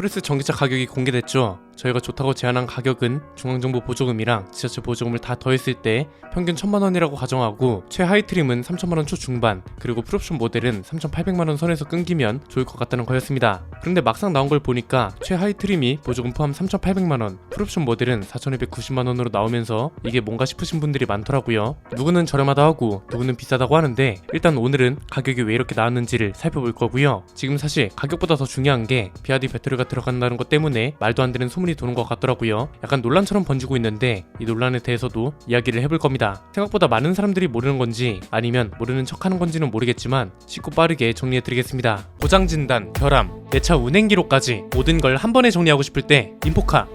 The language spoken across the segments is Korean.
토레스 전기차 가격이 공개됐죠. 저희가 좋다고 제안한 가격은 중앙정부 보조금이랑 지자체 보조금을 다 더했을 때 평균 1천만 원이라고 가정하고 최하위 트림은 3천만 원 초중반 그리고 풀옵션 모델은 3,800만 원 선에서 끊기면 좋을 것 같다는 거였습니다. 그런데 막상 나온 걸 보니까 최하위 트림이 보조금 포함 3,800만 원, 풀옵션 모델은 4,290만 원으로 나오면서 이게 뭔가 싶으신 분들이 많더라고요. 누구는 저렴하다 하고 누구는 비싸다고 하는데 일단 오늘은 가격이 왜 이렇게 나왔는지를 살펴볼 거고요. 지금 사실 가격보다 더 중요한 게 비아디 배터리가 들어간다는 것 때문에 말도 안 되는 소문이 도는 것 같더라고요. 약간 논란처럼 번지고 있는데 이 논란에 대해서도 이야기를 해볼 겁니다. 생각보다 많은 사람들이 모르는 건지 아니면 모르는 척하는 건지는 모르겠지만 쉽고 빠르게 정리해 드리겠습니다. 고장 진단, 결함, 내 차 운행 기록까지 모든 걸 한 번에 정리하고 싶을 때 인포카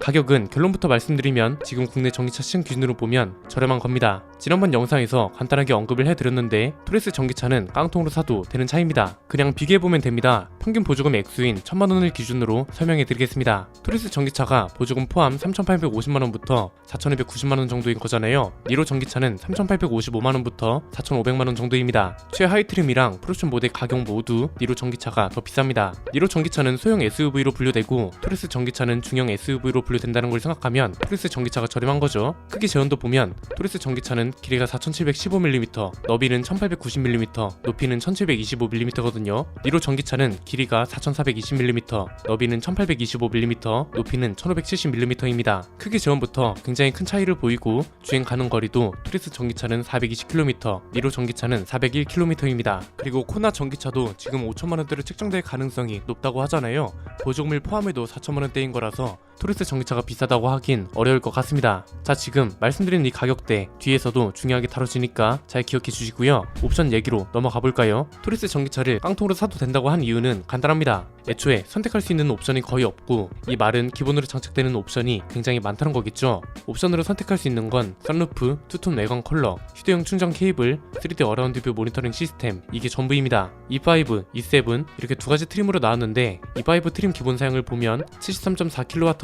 가격은 결론부터 말씀드리면 지금 국내 전기차 시장 기준으로 보면 저렴한 겁니다. 지난번 영상에서 간단하게 언급을 해드렸는데 토레스 전기차는 깡통으로 사도 되는 차입니다. 그냥 비교해보면 됩니다. 평균 보조금 액수인 1000만원을 기준으로 설명해드리겠습니다. 토레스 전기차가 보조금 포함 3850만원부터 4290만원 정도인 거잖아요. 니로 전기차는 3855만원부터 4500만원 정도입니다. 최하위 트림이랑 프로션 모델 가격 모두 니로 전기차가 더 비쌉니다. 니로 전기차는 소형 SUV로 분류되고 토레스 전기차는 중형 SUV로 분류된다는 걸 생각하면 토레스 전기차가 저렴한 거죠. 크기 재현도 보면 토레스 전기차는 길이가 4715mm, 너비는 1890mm, 높이는 1725mm거든요. 니로 전기차는 길이가 4420mm, 너비는 1825mm, 높이는 1570mm입니다. 크기 재현부터 굉장히 큰 차이를 보이고 주행 가능 거리도 토레스 전기차는 420km, 니로 전기차는 401km입니다. 그리고 코나 전기차도 지금 5천만 원대로 책정될 가능성이 높다고 하잖아요. 보조금을 포함해도 4천만 원대인 거라서 토레스 전기차가 비싸다고 하긴 어려울 것 같습니다. 자 지금 말씀드린 이 가격대 뒤에서도 중요하게 다뤄지니까 잘 기억해 주시고요. 옵션 얘기로 넘어가 볼까요? 토레스 전기차를 깡통으로 사도 된다고 한 이유는 간단합니다. 애초에 선택할 수 있는 옵션이 거의 없고 이 말은 기본으로 장착되는 옵션이 굉장히 많다는 거겠죠. 옵션으로 선택할 수 있는 건 썬루프, 투톤 외관 컬러, 휴대용 충전 케이블, 3D 어라운드 뷰 모니터링 시스템 이게 전부입니다. E5, E7 이렇게 두 가지 트림으로 나왔는데 E5 트림 기본 사양을 보면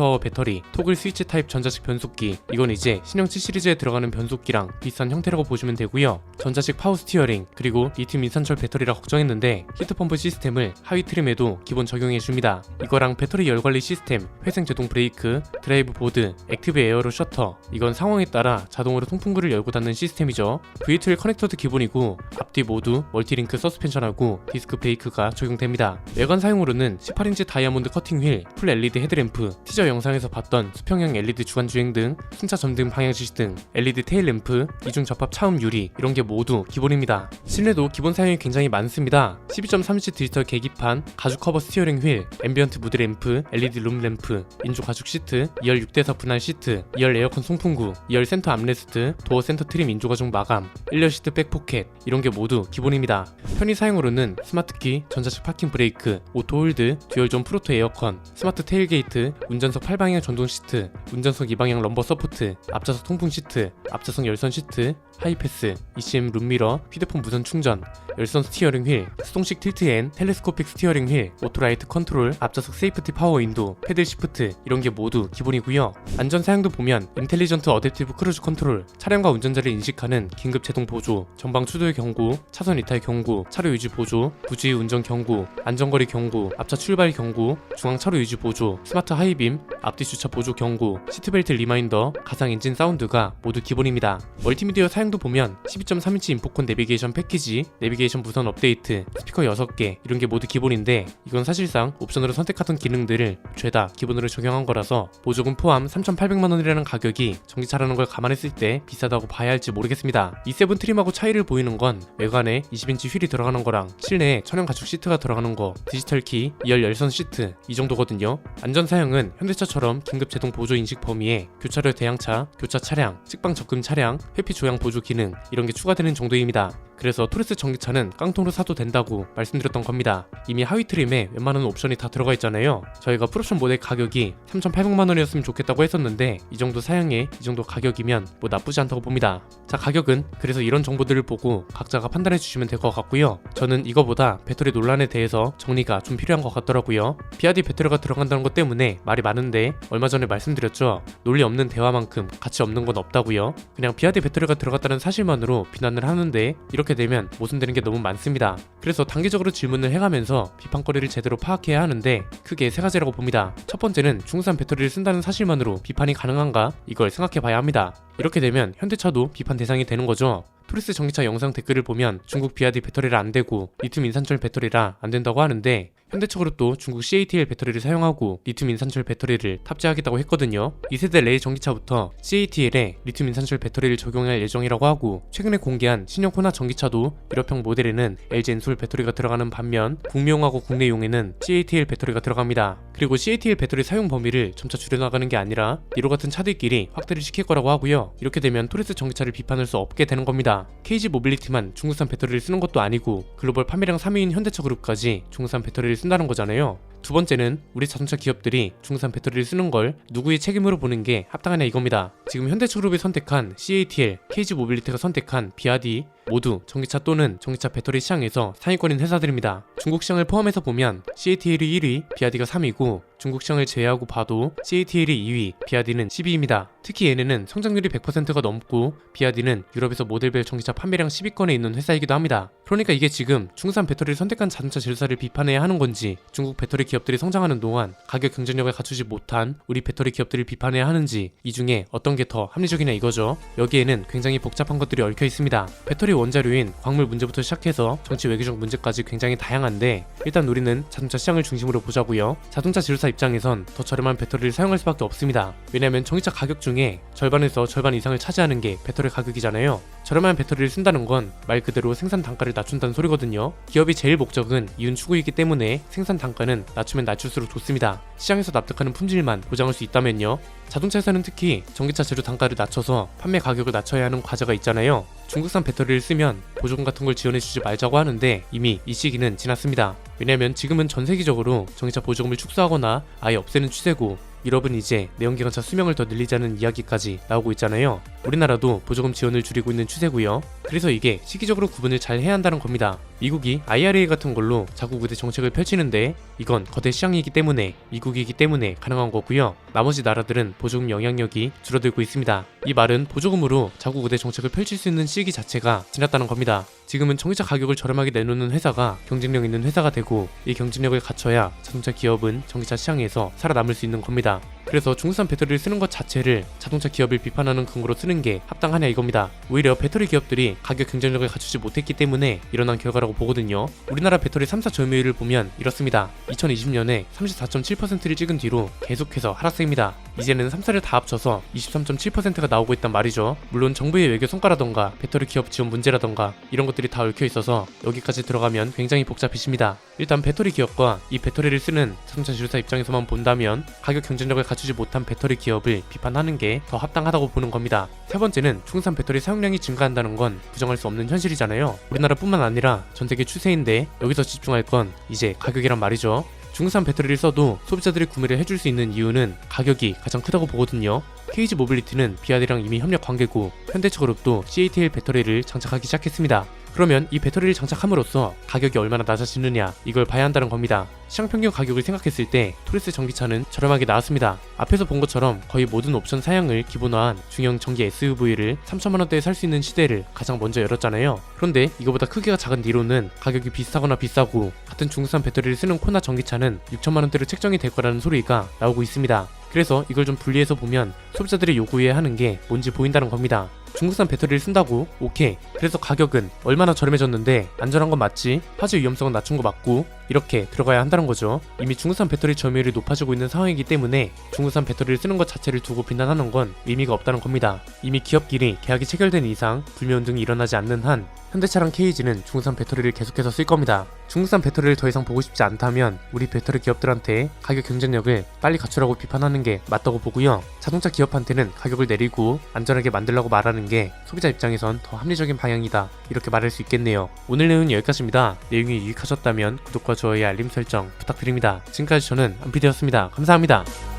73.4kWh 배터리, 토글 스위치 타입 전자식 변속기 이건 이제 신형 7 시리즈에 들어가는 변속기랑 비슷한 형태라고 보시면 되고요. 전자식 파워 스티어링 그리고 리튬 인산철 배터리라 걱정했는데 히트펌프 시스템을 하위 트림에도 기본 적용해 줍니다. 이거랑 배터리 열 관리 시스템, 회생 제동 브레이크, 드라이브 보드, 액티브 에어로 셔터 이건 상황에 따라 자동으로 통풍구를 열고 닫는 시스템이죠. V12 커넥터도 기본이고 앞뒤 모두 멀티링크 서스펜션하고 디스크 브레이크가 적용됩니다. 외관 사용으로는 18인치 다이아몬드 커팅 휠, 풀 LED 헤드램프, 티저 영상에서 봤던 수평형 LED 주간 주행 등 승차 점등 방향 지시 등 LED 테일 램프, 이중 접합 차음 유리 이런 게 모두 기본입니다. 실내도 기본 사용이 굉장히 많습니다. 12.3인치 디지털 계기판, 가죽 커버 스티어링 휠, 앰비언트 무드 램프, LED 룸 램프, 인조 가죽 시트, 2열 6대4 분할 시트, 2열 에어컨 송풍구, 2열 센터 암레스트, 도어 센터 트림 인조 가죽 마감, 1열 시트 백 포켓 이런 게 모두 기본입니다. 편의 사용으로는 스마트키, 전자식 파킹 브레이크, 오토 홀드, 듀얼존 프로토 에어컨, 스마트 테일게이트, 운전석 8방향 전동 시트, 운전석 2방향 럼버 서포트, 앞좌석 통풍 시트, 앞좌석 열선 시트, 하이패스, ECM 룸미러, 휴대폰 무선 충전, 열선 스티어링 휠, 수동식 틸트 앤 텔레스코픽 스티어링 휠, 오토라이트 컨트롤, 앞좌석 세이프티 파워 윈도, 패들 시프트 이런 게 모두 기본이고요. 안전 사양도 보면 인텔리전트 어댑티브 크루즈 컨트롤, 차량과 운전자를 인식하는 긴급 제동 보조, 전방 추돌 경고, 차선 이탈 경고, 차로 유지 보조, 부주의 운전 경고, 안전거리 경고, 앞차 출발 경고, 중앙 차로 유지 보조, 스마트 하이빔, 앞뒤 주차 보조 경고, 시트벨트 리마인더, 가상 엔진 사운드가 모두 기본입니다. 멀티미디어 사 양도 보면 12.3인치 인포콘 내비게이션 패키지, 내비게이션 무선 업데이트, 스피커 6개 이런 게 모두 기본인데 이건 사실상 옵션으로 선택하던 기능들을 죄다 기본으로 적용한 거라서 보조금 포함 3,800만 원이라는 가격이 전기차라는 걸 감안했을 때 비싸다고 봐야 할지 모르겠습니다. E7 트림하고 차이를 보이는 건 외관에 20인치 휠이 들어가는 거랑 실내에 천연 가죽 시트가 들어가는 거, 디지털 키, 2열 열선 시트 이 정도거든요. 안전 사양은 현대차처럼 긴급 제동 보조 인식 범위에 교차로 대항차, 교차 차량, 식방 접근 차량, 회피 조향 보조 기능 이런 게 추가되는 정도입니다. 그래서 토레스 전기차는 깡통으로 사도 된다고 말씀드렸던 겁니다. 이미 하위 트림에 웬만한 옵션이 다 들어가 있잖아요. 저희가 프로션 모델 가격이 3,800만 원이었으면 좋겠다고 했었는데 이 정도 사양에 이 정도 가격이면 뭐 나쁘지 않다고 봅니다. 자 가격은 그래서 이런 정보들을 보고 각자가 판단해 주시면 될 것 같고요. 저는 이거보다 배터리 논란에 대해서 정리가 좀 필요한 것 같더라고요. 비아디 배터리가 들어간다는 것 때문에 말이 많은데 얼마 전에 말씀드렸죠. 논리 없는 대화만큼 가치 없는 건 없다고요. 그냥 비아디 배터리가 들어갔다 않았다는 사실만으로 비난을 하는데 이렇게 되면 모순되는 게 너무 많습니다. 그래서 단계적으로 질문을 해가면서 비판거리를 제대로 파악해야 하는데 크게 세 가지라고 봅니다. 첫 번째는 중국산 배터리를 쓴다는 사실만으로 비판이 가능한가 이걸 생각해 봐야 합니다. 이렇게 되면 현대차도 비판 대상이 되는 거죠. 토리스 전기차 영상 댓글을 보면 중국 비아디 배터리라 안 되고 리튬 인산철 배터리라 안 된다고 하는데 현대적으로 또 중국 CATL 배터리를 사용하고 리튬 인산철 배터리를 탑재하겠다고 했거든요. 2세대 레이 전기차부터 CATL에 리튬 인산철 배터리를 적용할 예정이라고 하고 최근에 공개한 신형 코나 전기차도 1호평 모델에는 LG 엔솔 배터리가 들어가는 반면 북미용하고 국내용에는 CATL 배터리가 들어갑니다. 그리고 CATL 배터리 사용 범위를 점차 줄여나가는 게 아니라 이로 같은 차들끼리 확대를 시킬 거라고 하고요. 이렇게 되면 토레스 전기차를 비판할 수 없게 되는 겁니다. KG 모빌리티만 중국산 배터리를 쓰는 것도 아니고 글로벌 판매량 3위인 현대차 그룹까지 중국산 배터리를 쓴다는 거잖아요. 두 번째는 우리 자동차 기업들이 중국산 배터리를 쓰는 걸 누구의 책임으로 보는 게 합당하냐 이겁니다. 지금 현대차그룹이 선택한 CATL, KG 모빌리티가 선택한 비아디 모두 전기차 또는 전기차 배터리 시장에서 상위권인 회사들입니다. 중국 시장을 포함해서 보면 CATL이 1위, 비아디가 3위고 중국 시장을 제외하고 봐도 CATL이 2위, 비아디는 10위입니다. 특히 얘네는 성장률이 100%가 넘고 비아디는 유럽에서 모델별 전기차 판매량 10위권에 있는 회사이기도 합니다. 그러니까 이게 지금 중국산 배터리를 선택한 자동차 질사를 비판해야 하는 건지 중국 배터리 기업들이 성장하는 동안 가격 경쟁력을 갖추지 못한 우리 배터리 기업들을 비판해야 하는지 이 중에 어떤 게 더 합리적이냐 이거죠. 여기에는 굉장히 복잡한 것들이 얽혀 있습니다. 배터리 원자료인 광물 문제부터 시작해서 정치 외교적 문제까지 굉장히 다양한데 일단 우리는 자동차 시장을 중심으로 보자고요. 자동차 지주사 입장에선 더 저렴한 배터리를 사용할 수밖에 없습니다. 왜냐하면 전기차 가격 중에 절반에서 절반 이상을 차지하는 게 배터리 가격이잖아요. 저렴한 배터리를 쓴다는 건 말 그대로 생산 단가를 낮 춘다는 소리거든요. 기업이 제일 목적은 이윤 추구이기 때문에 생산 단가는 낮추면 낮출수록 좋습니다. 시장에서 납득하는 품질만 보장할 수 있다면요. 자동차에서는 특히 전기차 재료 단가를 낮춰서 판매 가격을 낮춰야 하는 과제가 있잖아요. 중국산 배터리를 쓰면 보조금 같은 걸 지원해주지 말자고 하는데 이미 이 시기는 지났습니다. 왜냐면 지금은 전 세계적으로 전기차 보조금을 축소하거나 아예 없애는 추세고 유럽은 이제 내연기관차 수명을 더 늘리자는 이야기까지 나오고 있잖아요. 우리나라도 보조금 지원을 줄이고 있는 추세고요. 그래서 이게 시기적으로 구분을 잘 해야 한다는 겁니다. 미국이 IRA 같은 걸로 자국 우대 정책을 펼치는데 이건 거대 시장이기 때문에 미국이기 때문에 가능한 거고요. 나머지 나라들은 보조금 영향력이 줄어들고 있습니다. 이 말은 보조금으로 자국 우대 정책을 펼칠 수 있는 시기 자체가 지났다는 겁니다. 지금은 전기차 가격을 저렴하게 내놓는 회사가 경쟁력 있는 회사가 되고 이 경쟁력을 갖춰야 자동차 기업은 전기차 시장에서 살아남을 수 있는 겁니다. 그래서 중국산 배터리를 쓰는 것 자체를 자동차 기업을 비판하는 근거로 쓰는 게 합당하냐 이겁니다. 오히려 배터리 기업들이 가격 경쟁력을 갖추지 못했기 때문에 일어난 결과라고 보거든요. 우리나라 배터리 3사 점유율을 보면 이렇습니다. 2020년에 34.7%를 찍은 뒤로 계속해서 하락세입니다. 이제는 3사를 다 합쳐서 23.7%가 나오고 있단 말이죠. 물론 정부의 외교 성과라던가 배터리 기업 지원 문제라던가 이런 것들이 다 얽혀 있어서 여기까지 들어가면 굉장히 복잡해집니다. 일단 배터리 기업과 이 배터리를 쓰는 자동차 지주사 입장에서만 본다면 가격 경쟁력을 갖추 지 못한 배터리 기업을 비판하는 게 더 합당하다고 보는 겁니다. 세 번째는 중국산 배터리 사용량이 증가한다는 건 부정할 수 없는 현실이잖아요. 우리나라뿐만 아니라 전 세계 추세인데 여기서 집중할 건 이제 가격이란 말이죠. 중국산 배터리를 써도 소비자들이 구매를 해줄 수 있는 이유는 가격이 가장 크다고 보거든요. KG 모빌리티는 비아디랑 이미 협력 관계고 현대차그룹도 CATL 배터리를 장착하기 시작했습니다. 그러면 이 배터리를 장착함으로써 가격이 얼마나 낮아지느냐 이걸 봐야 한다는 겁니다. 시장 평균 가격을 생각했을 때 토리스 전기차는 저렴하게 나왔습니다. 앞에서 본 것처럼 거의 모든 옵션 사양을 기본화한 중형 전기 SUV를 3천만 원대에 살 수 있는 시대를 가장 먼저 열었잖아요. 그런데 이거보다 크기가 작은 뒤로는 가격이 비슷하거나 비싸고 같은 중국산 배터리를 쓰는 코나 전기차는 6천만 원대로 책정이 될 거라는 소리가 나오고 있습니다. 그래서 이걸 좀 분리해서 보면 소비자들이 요구해야 하는 게 뭔지 보인다는 겁니다. 중국산 배터리를 쓴다고? 오케이. 그래서 가격은 얼마나 저렴해졌는데 안전한 건 맞지? 화재 위험성은 낮춘 거 맞고 이렇게 들어가야 한다는 거죠. 이미 중국산 배터리 점유율이 높아지고 있는 상황이기 때문에 중국산 배터리를 쓰는 것 자체를 두고 비난하는 건 의미가 없다는 겁니다. 이미 기업끼리 계약이 체결된 이상 불매운 등이 일어나지 않는 한 현대차랑 KG는 중국산 배터리를 계속해서 쓸 겁니다. 중국산 배터리를 더 이상 보고 싶지 않다면 우리 배터리 기업들한테 가격 경쟁력을 빨리 갖추라고 비판하는 게 맞다고 보고요. 자동차 기업한테는 가격을 내리고 안전하게 만들라고 말하는 게 소비자 입장에선 더 합리적인 방향이다. 이렇게 말할 수 있겠네요. 오늘 내용은 여기까지입니다. 내용이 유익하셨다면 구독과 좋아요 알림 설정 부탁드립니다. 지금까지 저는 안피디였습니다. 감사합니다.